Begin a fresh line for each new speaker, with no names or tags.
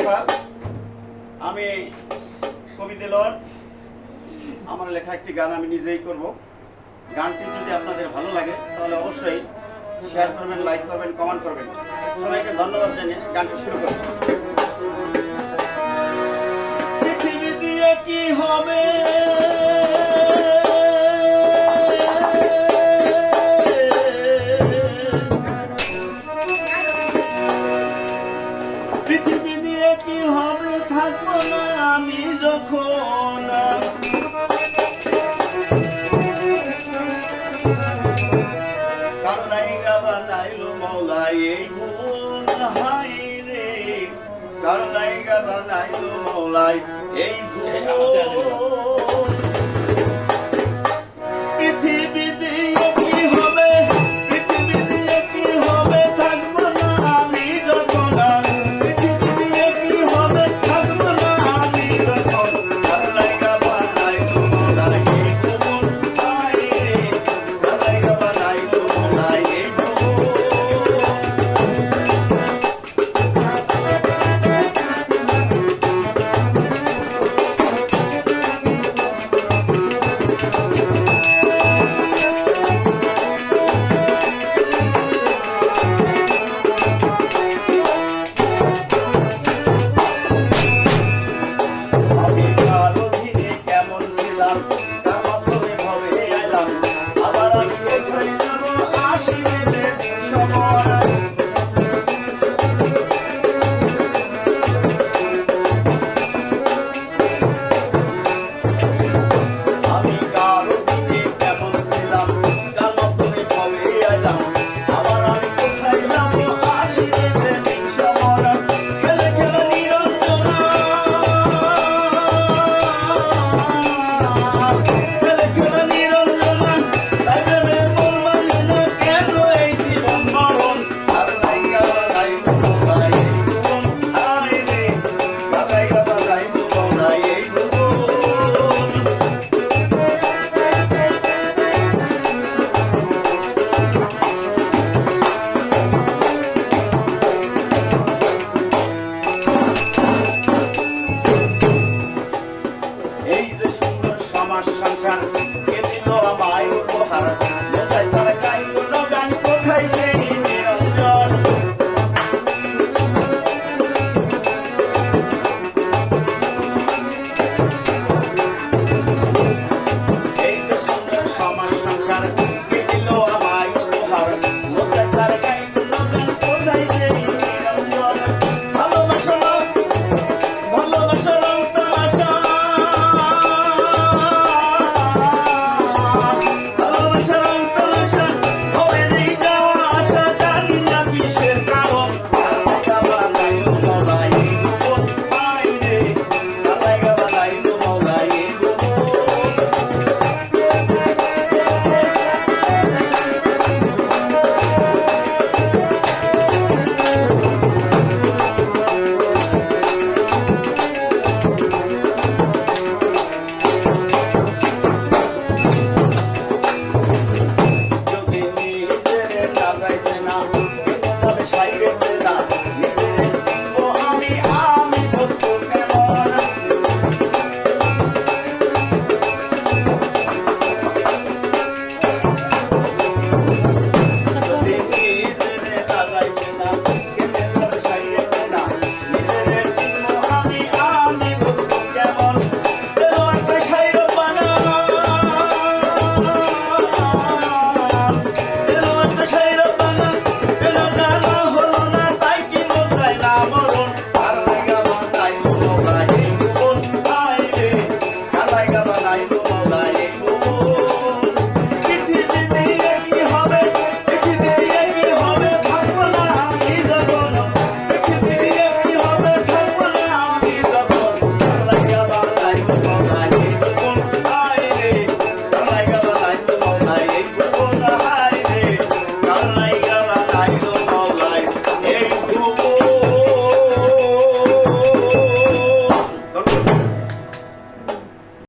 কথা আমি কবি দেলর আমার লেখা একটি গান আমি নিজেই করব। গানটি যদি আপনাদের ভালো লাগে, তাহলে অবশ্যই শেয়ার করবেন লাইক করবেন কমেন্ট করবেন। সবাইকে ধন্যবাদ জানিয়ে গানটি শুরু করছি। থাকব না আমি যখন। মৌলাই এই রে। কারণাইগা বানাইলো মৌলাই এই ভুবন এই যে সুন্দর সমাজ সংসার কে দিল আমায় উপহার?